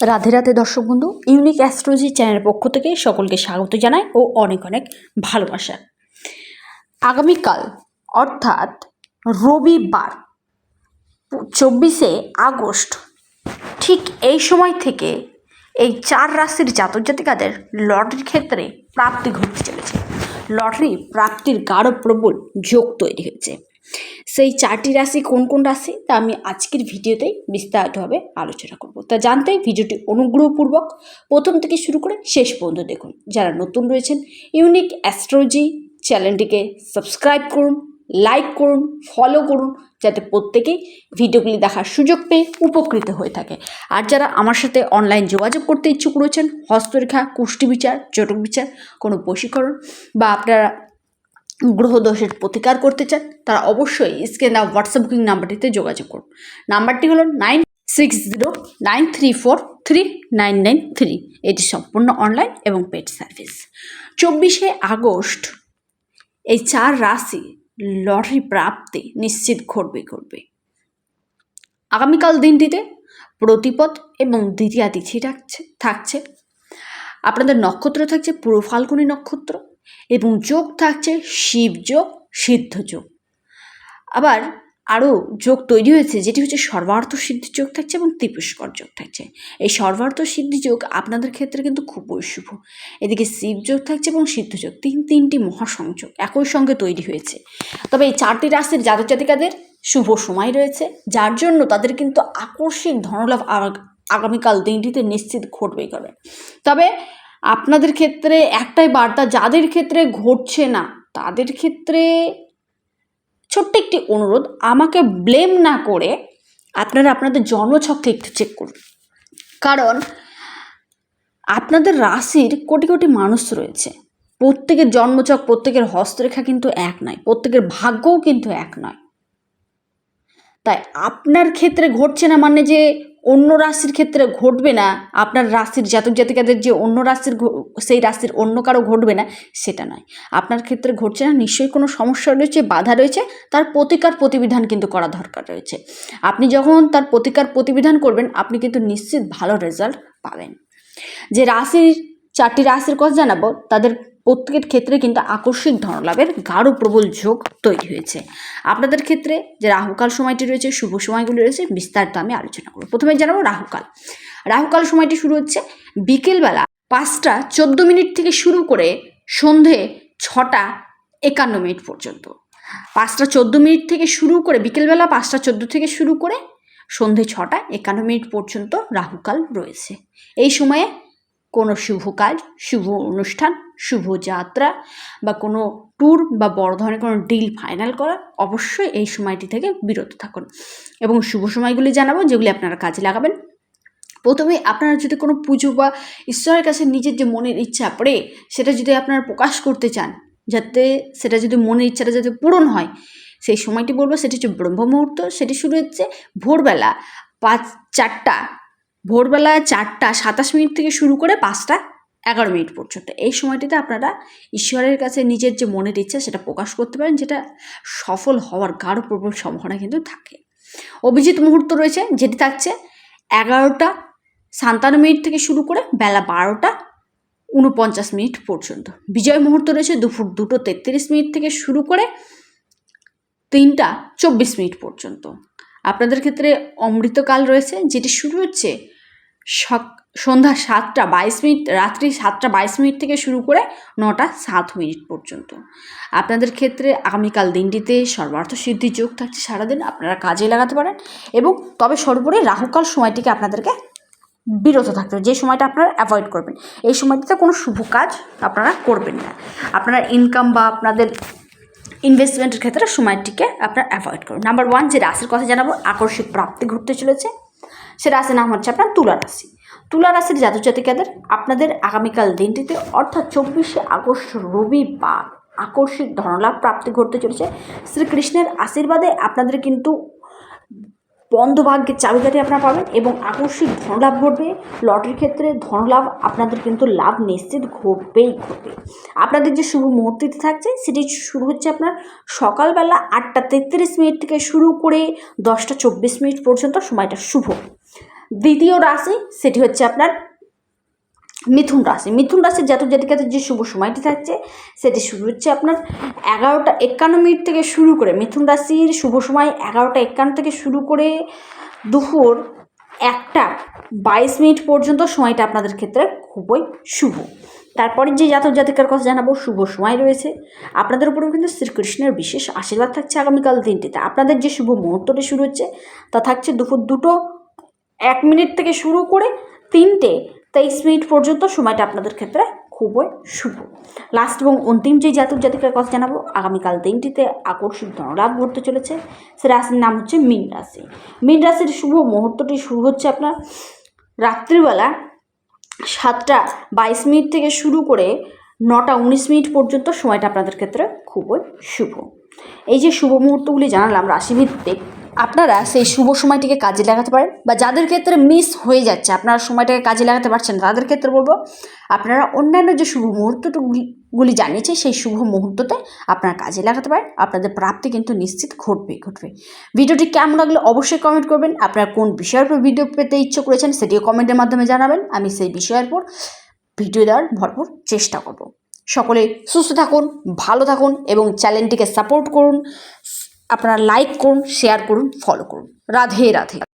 রাধে রাধে দর্শক বন্ধু unique astrology চ্যানেলের পক্ষ থেকে সকলকে স্বাগত জানাই ও অনেক অনেক ভালোবাসা। আগামীকাল, অর্থাৎ রবিবার, চব্বিশে আগস্ট, ঠিক এই সময় থেকে এই চার রাশির জাতক জাতিকাদের লটারির ক্ষেত্রে প্রাপ্তি ঘটতে চলেছে। লটারি, প্রাপ্তির গাঢ় প্রবল যোগ তৈরি হয়েছে। সেই চারটি রাশি কোন কোন রাশি? তা আমি আজকের ভিডিওতেই বিস্তারিতভাবে আলোচনা করব। তা জানতে ভিডিওটি অনুগ্রহপূর্বক প্রথম থেকে শুরু করে শেষ পর্যন্ত দেখুন। যারা নতুন রয়েছেন, ইউনিক অ্যাস্ট্রোলজি চ্যানেলটিকে সাবস্ক্রাইব করুন, লাইক করুন, ফলো করুন, যাতে প্রত্যেকেই ভিডিওগুলি দেখার সুযোগ পেয়ে উপকৃত হয়ে থাকে। আর যারা আমার সাথে অনলাইন যোগাযোগ করতে ইচ্ছুক রয়েছেন, হস্তরেখা কুষ্টি বিচার জটক বিচার কোনো বশীকরণ বা আপনারা গ্রহদোষের প্রতিকার করতে চান, তারা অবশ্যই স্ক্রিনে হোয়াটসঅ্যাপ বুকিং নাম্বারটিতে যোগাযোগ করুন। নাম্বারটি হলো nine six zero, nine three four, three nine nine three. এটি সম্পূর্ণ অনলাইন এবং পেড সার্ভিস। চব্বিশে আগস্ট এই চার রাশি লটারি প্রাপ্তি নিশ্চিত ঘটবে ঘটবে। আগামীকাল দিনটিতে প্রতিপদ এবং দ্বিতীয়া তিথি থাকছে থাকছে। আপনাদের নক্ষত্র থাকছে পুরো ফাল্গুনী নক্ষত্র। এবং যোগ থাকছে শিবযোগ সিদ্ধ যোগ। আবার আরও যোগ তৈরি হয়েছে, যেটি হচ্ছে সর্বার্থ সিদ্ধি যোগ থাকছে এবং ত্রিপুষ্কর যোগ থাকছে। এই সর্বার্থ সিদ্ধি যোগ আপনাদের ক্ষেত্রে কিন্তু খুবই শুভ। এদিকে শিব যোগ থাকছে এবং সিদ্ধ যোগ, তিন, তিনটি মহাসংযোগ একই সঙ্গে তৈরি হয়েছে। তবে এই চারটি রাশির জাতক জাতিকাদের শুভ সময় রয়েছে, যার জন্য তাদের কিন্তু আকস্মিক ধনলাভ আগ- আগামীকাল দিনটিতে নিশ্চিত ঘটবেই করবে তবে আপনাদের ক্ষেত্রে একটাই বার্তা, যাদের ক্ষেত্রে ঘটছে না, তাদের ক্ষেত্রে ছোট্ট একটি অনুরোধ, আমাকে ব্লেম না করে আপনারা আপনাদের জন্মছককে একটু চেক করুন। কারণ আপনাদের রাশির কোটি কোটি মানুষ রয়েছে। প্রত্যেকের জন্মছক, প্রত্যেকের হস্তরেখা কিন্তু এক নয়, প্রত্যেকের ভাগ্যও কিন্তু এক নয়। তাই আপনার ক্ষেত্রে ঘটছে না মানে যে অন্য রাশির ক্ষেত্রে ঘটবে না, আপনার রাশির জাতক জাতিকাদের যে অন্য রাশির সেই রাশির অন্য কারও ঘটবে না, সেটা নয়। আপনার ক্ষেত্রে ঘটছে না, নিশ্চয়ই কোনো সমস্যা রয়েছে, বাধা রয়েছে, তার প্রতিকার প্রতিবিধান কিন্তু করা দরকার রয়েছে। আপনি যখন তার প্রতিকার প্রতিবিধান করবেন, আপনি কিন্তু নিশ্চিত ভালো রেজাল্ট পাবেন। যে রাশির, চারটি রাশির কথা জানাব, তাদের প্রত্যেকের ক্ষেত্রে কিন্তু আকস্মিক ধনলাভের গাঢ় প্রবল যোগ তৈরি হয়েছে। আপনাদের ক্ষেত্রে যে রাহুকাল সময়টি রয়েছে, শুভ সময়গুলি রয়েছে, বিস্তারিত আমি আলোচনা করব। প্রথমে জানাব রাহুকাল। রাহুকাল সময়টি শুরু হচ্ছে বিকেলবেলা পাঁচটা চোদ্দ মিনিট থেকে শুরু করে সন্ধে ছটা একান্ন মিনিট পর্যন্ত। পাঁচটা চোদ্দ মিনিট থেকে শুরু করে বিকেলবেলা পাঁচটা চোদ্দ থেকে শুরু করে সন্ধে ছটা একান্ন মিনিট পর্যন্ত রাহুকাল রয়েছে। এই সময়ে কোনো শুভ কাজ, শুভ অনুষ্ঠান, শুভ যাত্রা বা কোনো ট্যুর বা বড় ধরনের কোনো ডিল ফাইনাল করা, অবশ্যই এই সময়টি থেকে বিরত থাকুন। এবং শুভ সময়গুলি জানাব যেগুলি আপনারা কাজে লাগাবেন। প্রথমে আপনারা যদি কোনো পুজো বা ঈশ্বরের কাছে নিজের যে মনের ইচ্ছা পড়ে, সেটা যদি আপনারা প্রকাশ করতে চান, যাতে সেটা যদি মনের ইচ্ছাটা যাতে পূরণ হয়, সেই সময়টি বলব সেটি হচ্ছে ব্রহ্ম মুহূর্ত সেটি শুরু হচ্ছে ভোরবেলা পাঁচ চারটা ভোরবেলা চারটা, সাতাশ মিনিট থেকে শুরু করে পাঁচটা, এগারো মিনিট পর্যন্ত। এই সময়টিতে আপনারা ঈশ্বরের কাছে নিজের যে মনের ইচ্ছা সেটা প্রকাশ করতে পারেন, যেটা সফল হওয়ার গাঢ় প্রবল সম্ভাবনা কিন্তু থাকে। অভিজিৎ মুহূর্ত রয়েছে, যেটি থাকছে এগারোটা সান্তান্ন মিনিট থেকে শুরু করে বেলা বারোটা উনপঞ্চাশ মিনিট পর্যন্ত। বিজয় মুহূর্ত রয়েছে দুপুর দুটো তেত্রিশ মিনিট থেকে শুরু করে তিনটা চব্বিশ মিনিট পর্যন্ত। আপনাদের ক্ষেত্রে অমৃতকাল রয়েছে, যেটি শুরু হচ্ছে সক, সন্ধ্যা সাতটা বাইশ মিনিট, রাত্রি সাতটা বাইশ মিনিট থেকে শুরু করে নটা সাত মিনিট পর্যন্ত। আপনাদের ক্ষেত্রে আগামীকাল দিনটিতে সর্বার্থ সিদ্ধি যোগ থাকছে সারাদিন, আপনারা কাজে লাগাতে পারেন এবং তবে সর্বোপরি রাহুকাল সময়টিকে আপনাদেরকে বিরত থাকতে যে সময়টা আপনারা অ্যাভয়েড করবেন। এই সময়টিতে কোনো শুভ কাজ আপনারা করবেন না। আপনারা ইনকাম বা আপনাদের ইনভেস্টমেন্টের ক্ষেত্রে সময়টিকে আপনারা অ্যাভয়েড করুন। নাম্বার ওয়ান যে রাশির কথা জানাব, আকর্ষিক প্রাপ্তি ঘটতে চলেছে। সে রাশির নাম হচ্ছে আপনার তুলা রাশি। তুলা রাশির জাতক জাতিকাদের আপনাদের আগামীকাল দিনটিতে অর্থাৎ চব্বিশে আগস্ট রবিবার আকস্মিক ধনলাভ প্রাপ্তি ঘটতে চলেছে। শ্রীকৃষ্ণের আশীর্বাদে আপনাদের কিন্তু বন্ধ ভাগ্যের চাবিকাঠি আপনারা পাবেন এবং আকস্মিক ধনলাভ ঘটবে। লটারির ক্ষেত্রে ধনলাভ আপনাদের কিন্তু লাভ নিশ্চিত ঘটবেই ঘটবে। আপনাদের যে শুভ মুহূর্তটি থাকছে, সেটি শুরু হচ্ছে আপনার সকালবেলা আটটা তেত্রিশ মিনিট থেকে শুরু করে দশটা চব্বিশ মিনিট পর্যন্ত। সময়টা শুভ। দ্বিতীয় রাশি সেটি হচ্ছে আপনার মিথুন রাশি। মিথুন রাশির জাতক জাতিকাদের যে শুভ সময়টি থাকছে, সেটি শুরু হচ্ছে আপনার এগারোটা একান্ন মিনিট থেকে শুরু করে, মিথুন রাশির শুভ সময় এগারোটা একান্ন থেকে শুরু করে দুপুর একটা বাইশ মিনিট পর্যন্ত সময়টা আপনাদের ক্ষেত্রে খুবই শুভ। তারপরে যে জাতক জাতিকার কথা জানাব, শুভ সময় রয়েছে। আপনাদের উপরেও কিন্তু শ্রীকৃষ্ণের বিশেষ আশীর্বাদ থাকছে আগামীকাল দিনটিতে। আপনাদের যে শুভ মুহূর্তটি শুরু হচ্ছে, তা থাকছে দুপুর দুটো এক মিনিট থেকে শুরু করে তিনটে তেইশ মিনিট পর্যন্ত সময়টা আপনাদের ক্ষেত্রে খুবই শুভ। লাস্ট এবং অন্তিম যে জাতক জাতিকার কথা জানাব, আগামীকাল দিনটিতে আকর্ষণ ধনলাভ ঘটতে চলেছে। সে রাশির নাম হচ্ছে মীন রাশি। মীন রাশির শুভ মুহূর্তটি শুরু হচ্ছে আপনার রাত্রিবেলা সাতটা বাইশ মিনিট থেকে শুরু করে নটা উনিশ মিনিট পর্যন্ত সময়টা আপনাদের ক্ষেত্রে খুবই শুভ। এই যে শুভ মুহূর্তগুলি জানালাম, রাশিভিত্তিক আপনারা সেই শুভ সময়টিকে কাজে লাগাতে পারেন বা যাদের ক্ষেত্রে মিস হয়ে যাচ্ছে, আপনারা সময়টাকে কাজে লাগাতে পারছেন তাদের ক্ষেত্রে বলব, আপনারা অন্যান্য যে শুভ মুহূর্তগুলি গুলি জানিয়েছে, সেই শুভ মুহূর্ততে আপনারা কাজে লাগাতে পারেন, আপনাদের প্রাপ্তি কিন্তু নিশ্চিত ঘটবে ঘটবে। ভিডিওটি কেমন লাগলে অবশ্যই কমেন্ট করবেন, আপনারা কোন বিষয়ের উপর ভিডিও পেতে ইচ্ছে করেছেন সেটিও কমেন্টের মাধ্যমে জানাবেন, আমি সেই বিষয়ের উপর ভিডিও দেওয়ার ভরপুর চেষ্টা করব। সকলে সুস্থ থাকুন, ভালো থাকুন এবং চ্যানেলটিকে সাপোর্ট করুন। আপনারা লাইক করুন শেয়ার করুন ফলো করুন। রাধে রাধে।